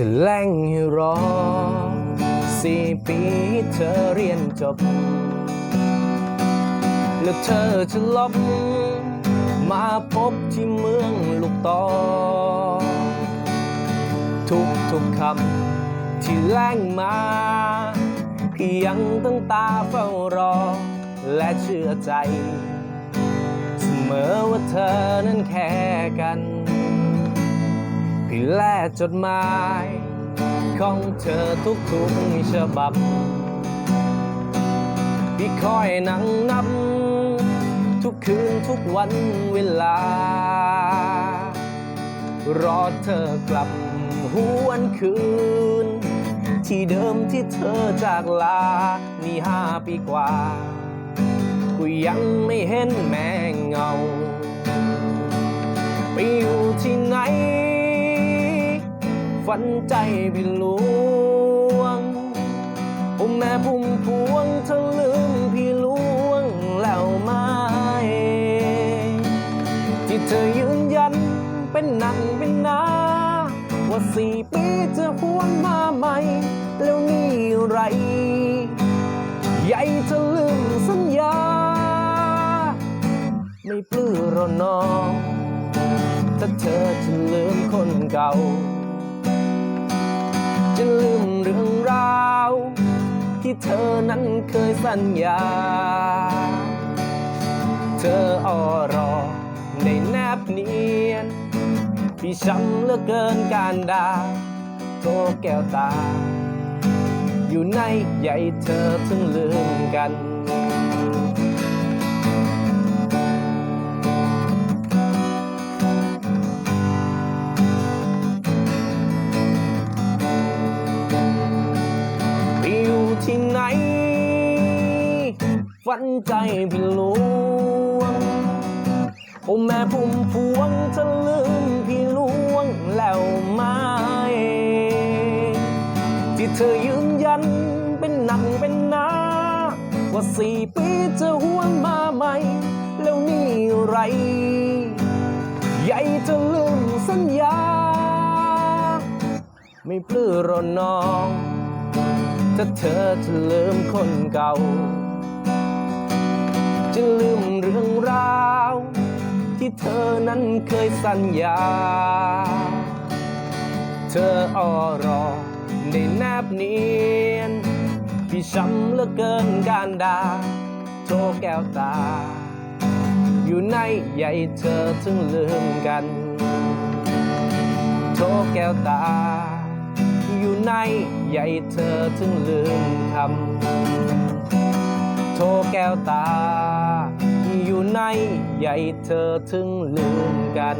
จะแล่งให้รอสี่ปีเธอเรียนจบ แล้วเธอจะลบมาพบที่เมืองลูกตอทุกทุกๆคำที่แล่งมาพี่ยังตั้งตาเฝ้ารอ และเชื่อใจ เสมอว่าเธอนั้นแค่กัน พี่แลจดหมาย ของเธอทุกๆฉบับพี่คอยนั่งนับ ทุกคืนทุกวันเวลา รอเธอกลับหวนคืน ที่เดิมที่เธอจากลา นี่ห้าปีกว่า กูยังไม่เห็นแม่เงา ฝันใจพี่หลวงโอ้แม่พุ่มพวงเธอลืมพี่ลวงแล้วไหมที่เธอยืนยันเป็นหนังเป็นหนาว่าสี่ปีจะหวนมาใหม่ แล้วนี่ไร ใหญ่เธอลืมสัญญา ไม่ปลื้อรอน้อง ถ้าเธอจะลืมคนเก่า ที่เธอนั้นเคยสัญญา เธอออรอในแนบเนียน พี่ช้ำเหลือเกินการด่าโทแก้วตา อยู่ในใหญ่เธอถึงลืมกัน ฝันใจพี่หลวง โอ้แม่พุ่มพวงเธอลืมพี่หลวงแล้วไหมที่เธอยืนยันเป็นหนังเป็นหนาว่าสี่ปีจะหวนมาใหม่ แล้วนี่ไร ใหญ่เธอลืมสัญญา ไม่ปลื้อรอน้อง ถ้าเธอจะลืมคนเก่า จะลืมเรื่องราว ที่เธอนั้นเคยสัญญา เธอออรอในแนบเนียนพี่ช้ำเหลือเกินการด่าโทรแก้วตา อยู่ในใหญ่เธอถึงลืมกัน โทรแก้วตา อยู่ในใหญ่เธอถึงลืมคำ โทรแก้วตา อยู่ในใหญ่เธอถึงลืมกัน